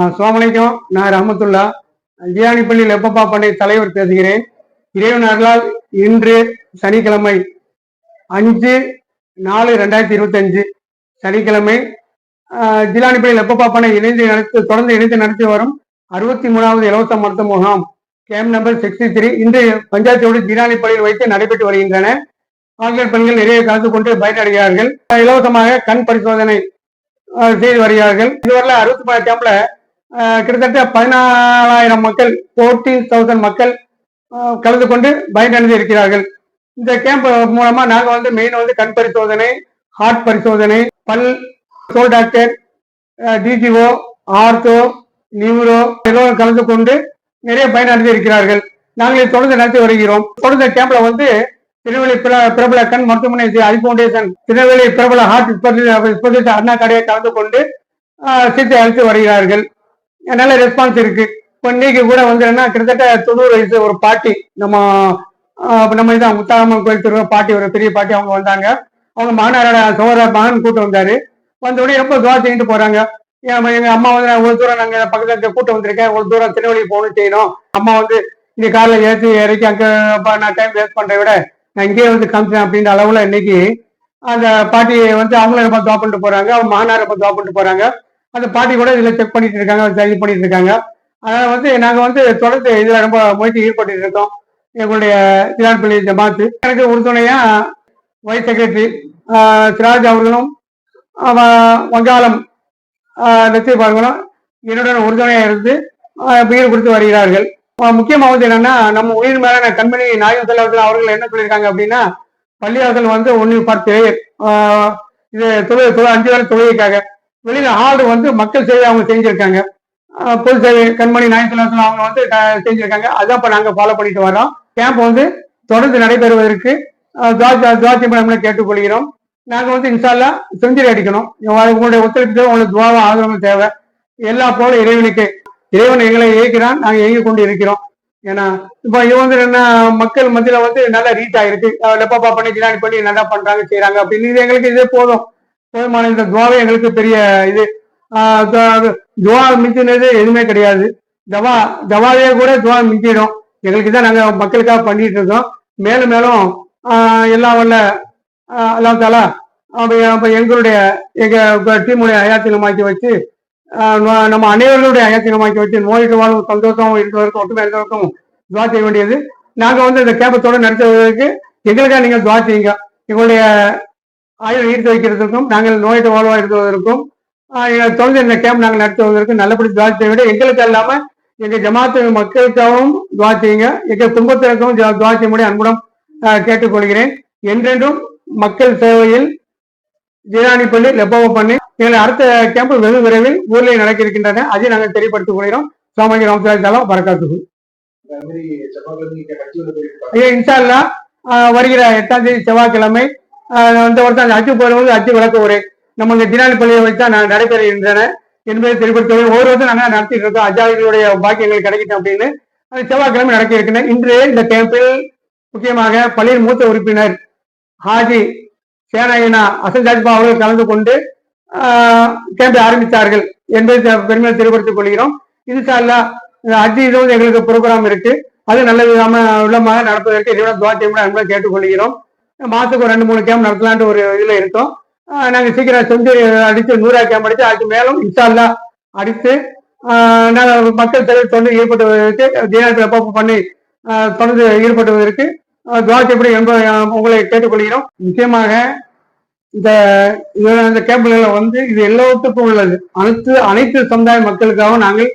அஸ்ஸலாமலைக்கும் நான் ரஹமத்துல்லா. ஜியானிப்பள்ளி லெப்பப்பா பண்ணை தலைவர் பேசுகிறேன். இறைவன் அருளால் இன்று சனிக்கிழமை அஞ்சு நாலு ரெண்டாயிரத்தி இருபத்தஞ்சு சனிக்கிழமை ஜிலானிப்பள்ளி லெப்பப்பா பண்ணை இணைந்து நடத்தி தொடர்ந்து இணைந்து நடத்தி வரும் அறுபத்தி மூணாவது இலவச மருத்துவ முகாம் கேம்ப் நம்பர் சிக்ஸ்டி த்ரீ. இன்று பஞ்சாயத்தோடு ஜிலானிப்பள்ளியில் வைத்து நடைபெற்று வருகின்றன. ஆண்கள் பெண்கள் நிறைய கலந்து கொண்டு பயனடைகிறார்கள். இலவசமாக கண் பரிசோதனை செய்து வருகிறார்கள். இதுவரை அறுபத்தி மூணு கேம்ப்ல கிட்டத்தட்ட பதினாலாயிரம் மக்கள் ஃபோர்டீன் தௌசண்ட் மக்கள் கலந்து கொண்டு பயனடைந்து இருக்கிறார்கள். இந்த கேம்ப் மூலமா நாங்க வந்து மெயின் வந்து கண் பரிசோதனை ஹார்ட் பரிசோதனை பல் சோல் டாக்டர் டிஜிஓ ஆர்த்தோ நியூரோ எல்லோரும் கலந்து கொண்டு நிறைய பயனடைந்து இருக்கிறார்கள். நாங்கள் தொடர்ந்து நடத்தி வருகிறோம். தொடர்ந்து கேம்ப்ல வந்து திருநெல்வேலி பிர- பிரபல கண் மருத்துவமனை ஐ ஃபவுண்டேஷன் திருநெல்வேலி பிரபல ஹார்ட் அண்ணா கடையை கலந்து கொண்டு சிகிச்சை அளித்து வருகிறார்கள். நல்ல ரெஸ்பான்ஸ் இருக்கு. இப்போ இன்னைக்கு கூட வந்து என்ன கிட்டத்தட்ட தொண்ணூறு வயசு ஒரு பாட்டி நம்ம நம்ம இதான் முத்தாரம்மன் கோயில் திருவிழா பாட்டி ஒரு பெரிய பாட்டி அவங்க வந்தாங்க. அவங்க மாநாட சோதர மகன் கூட்டம் வந்தாரு. வந்த உடனே ரொம்ப துவா செய்யிட்டு போறாங்க. எங்க அம்மா வந்து ஒரு தூரம் நாங்க பக்கத்துல இருக்க கூட்டம் வந்திருக்கேன். ஒரு தூரம் திருநெல்வேலி போகணும் செய்யணும். அம்மா வந்து இந்த காலைல ஏற்றி இறக்கி அங்க நான் டைம் வேஸ்ட் பண்றதை விட நான் இங்கேயே வந்து காமிச்சேன் அப்படின்ற அளவுல இன்னைக்கு அந்த பாட்டி வந்து அவங்களும் ரொம்ப துவா பண்ணிட்டு போறாங்க. அவங்க மகனார் ரொம்ப துவா பண்ணிட்டு போறாங்க. அந்த பாட்டி கூட இதுல செக் பண்ணிட்டு இருக்காங்க இது பண்ணிட்டு இருக்காங்க. அதனால வந்து நாங்க வந்து தொடர்ந்து இதுல ரொம்ப முயற்சி ஈடுபட்டு இருக்கோம். எங்களுடைய திராட்பள்ளி ஜமாத்து. எனக்கு உறுதுணையா வைஸ் செக்ரட்டரி சிராஜ் அவர்களும் வங்காளம் லட்சிய அவர்களும் என்னுடன் உறுதுணையா இருந்து உயிர் கொடுத்து வருகிறார்கள். முக்கியமாக வந்து என்னன்னா நம்ம உயிர் மேலான கண்மணி நாயகம் செல்வர்கள் அவர்கள் என்ன சொல்லியிருக்காங்க அப்படின்னா பள்ளிவாசல் வந்து ஒன்னு பார்த்து இது தொழில் தொழில் அஞ்சு வேலை தொழிலுக்காக வெளியில ஆர்டர் வந்து மக்கள் சேவை அவங்க செஞ்சிருக்காங்க. பொது சேவை கண்மணி நாயத்தில் அவங்க வந்து செஞ்சிருக்காங்க. அதான் இப்ப நாங்க ஃபாலோ பண்ணிட்டு வரோம் கேம்ப் வந்து தொடர்ந்து நடைபெறுவதற்கு ஆஹ் மேடம் கேட்டுக்கொள்கிறோம். நாங்க வந்து இன்ஷால்லா செஞ்சுரி அடிக்கணும். உங்களுடைய ஒத்துழைப்பு தேவை உங்களுக்கு துவாவும் ஆதரவும் தேவை. எல்லா போல இறைவனுக்கு இறைவன் எங்களை இயக்கிறான் நாங்க இயங்கி கொண்டு இருக்கிறோம். ஏன்னா இப்ப இது வந்து என்ன மக்கள் மத்தியில வந்து நல்லா ரீச் ஆயிருக்கு. லெப்பாப்பா லெப்பப்பா பண்ணி ஜிலானி பண்ணி நல்லா பண்றாங்க செய்யறாங்க அப்படின்னு இது எங்களுக்கு இதே போதும். போதுமான இந்த துவாவே எங்களுக்கு பெரிய இது. துவா மிஞ்சினது எதுவுமே கிடையாது. தவா தவாவே கூட துவா மிஞ்சிடும். எங்களுக்கு தான் நாங்கள் மக்களுக்காக பண்ணிட்டு இருக்கோம். மேலும் மேலும் எல்லாம் வல்ல எல்லாம் அல்லாஹ் தாலா எங்களுடைய எங்க டீமுடைய அயாத்தினமாக்கி வச்சு நம்ம அனைவர்களுடைய அயாத்தினமாக்கி வச்சு நோயிட்டு வாழும் சந்தோஷம் இருக்கிறவருக்கும் ஒட்டுமை இருக்கிறவருக்கும் துவா செய்ய வேண்டியது. நாங்கள் வந்து இந்த கேபத்தோடு நடத்துவதற்கு எங்களுக்காக நீங்கள் துவா செய்யுங்க. எங்களுடைய ஆயுள் ஈர்த்து வைக்கிறதுக்கும் நாங்கள் நோயிட்டு வாழ்வா இருப்பதற்கும் ஆஹ் எங்க தொடர்ந்து இந்த கேம்ப் நாங்கள் நடத்துவதற்கு நல்லபடி துவா செய்ய விட எங்களுக்கு இல்லாம எங்க ஜமாத்து மக்களுக்காகவும் துவா செய்யுங்க. எங்க குடும்பத்திற்கும் ஜ- துவா செய்யும்படி அன்புடன் ஆஹ் கேட்டுக்கொள்கிறேன். என்றென்றும் மக்கள் சேவையில் ஜீராணிப்பள்ளி லெப்பவ பண்ணி எங்களை அடுத்த கேம்ப் வெகு விரைவில் ஊரில் நடக்க இருக்கின்றன அதை நாங்கள் தெரியப்படுத்திக் கொள்கிறோம். சாமி ராமசாரி வரக்காத்துக்கு ஐயா இன்ஷா அல்லா ஆஹ் வருகிற எட்டாம் தேதி செவ்வாய்க்கிழமை இந்த வருஷம் அந்த அச்சு போடுவது அச்சு விளக்க உரை நம்ம இந்த தினாலி பள்ளியை வைத்தான் நான் நடைபெறுகின்றன என்பதை தெளிவுபடுத்த ஒரு வருஷம் நாங்கள் நடத்திட்டு இருக்கோம். அஜாதிகளுடைய பாக்கியங்கள் கிடைக்கட்டும் அப்படின்னு. அது செவ்வாய்க்கிழமை நடக்க இருக்கின்றன இன்று இந்த கேம்பில் முக்கியமாக பள்ளியின் மூத்த உறுப்பினர் ஹாஜி சேனாயினா அசஞ்சாஜ்பா அவர்கள் கலந்து கொண்டு கேம்பை ஆரம்பித்தார்கள் என்பதை பெருமையை தெளிவுபடுத்திக் கொள்கிறோம். இது அல்லா அஜி இதுவும் எங்களுக்கு ப்ரோக்ராம் இருக்கு. அது நல்ல விதமாக உள்ளமாக நடப்பதற்கு இதோட துவாத்தியம் அன்பை கேட்டுக்கொள்கிறோம். மாசத்துக்கு ஒரு ரெண்டு மூணு கேம் நடத்தலான்ட்டு ஒரு இதுல இருக்கோம். நாங்கள் நாங்க சீக்கிரம் செஞ்சு அடிச்சு நூறா கேம்ப் அடிச்சு அதுக்கு மேலும் இன்ஷால்லா அடித்து நாங்கள் மக்கள் தலைவர் தொடர்ந்து ஈடுபட்டுவதற்கு தினத்தில் எப்போ பண்ணி தொடர்ந்து ஈடுபட்டுவதற்கு ஆஹ் துவாத்தியப்படி என்பதை உங்களை கேட்டுக்கொள்கிறோம். நிச்சயமாக இந்த இந்த கேம்புகளை வந்து இது எல்லாத்துக்கும் உள்ளது. அனைத்து அனைத்து சமுதாய மக்களுக்காகவும் நாங்கள்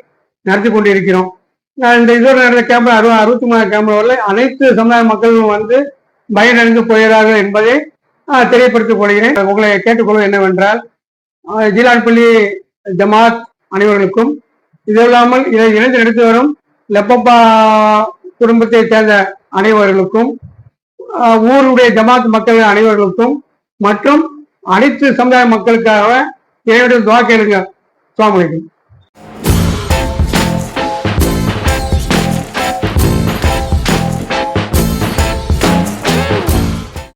நடத்தி கொண்டிருக்கிறோம். நான் இந்த இதுவரை நடந்த கேம்பில் அறுபது அறுபத்தி மூணு கேம்பில் உள்ள அனைத்து சமுதாய மக்களும் வந்து பயனடைந்து போகிறார்கள் என்பதை தெரியப்படுத்திக் கொள்கிறேன். உங்களை கேட்டுக்கொள்வது என்னவென்றால் ஜீலான்பள்ளி ஜமாத் அனைவர்களுக்கும் இது இல்லாமல் இதை இணைந்து நடத்தி வரும் லெப்பப்பா குடும்பத்தை சேர்ந்த அனைவர்களுக்கும் ஊருடைய ஜமாத் மக்கள் அனைவர்களுக்கும் மற்றும் அனைத்து சமுதாய மக்களுக்காக என்னுடைய துவா கேளுங்க. சுவாமி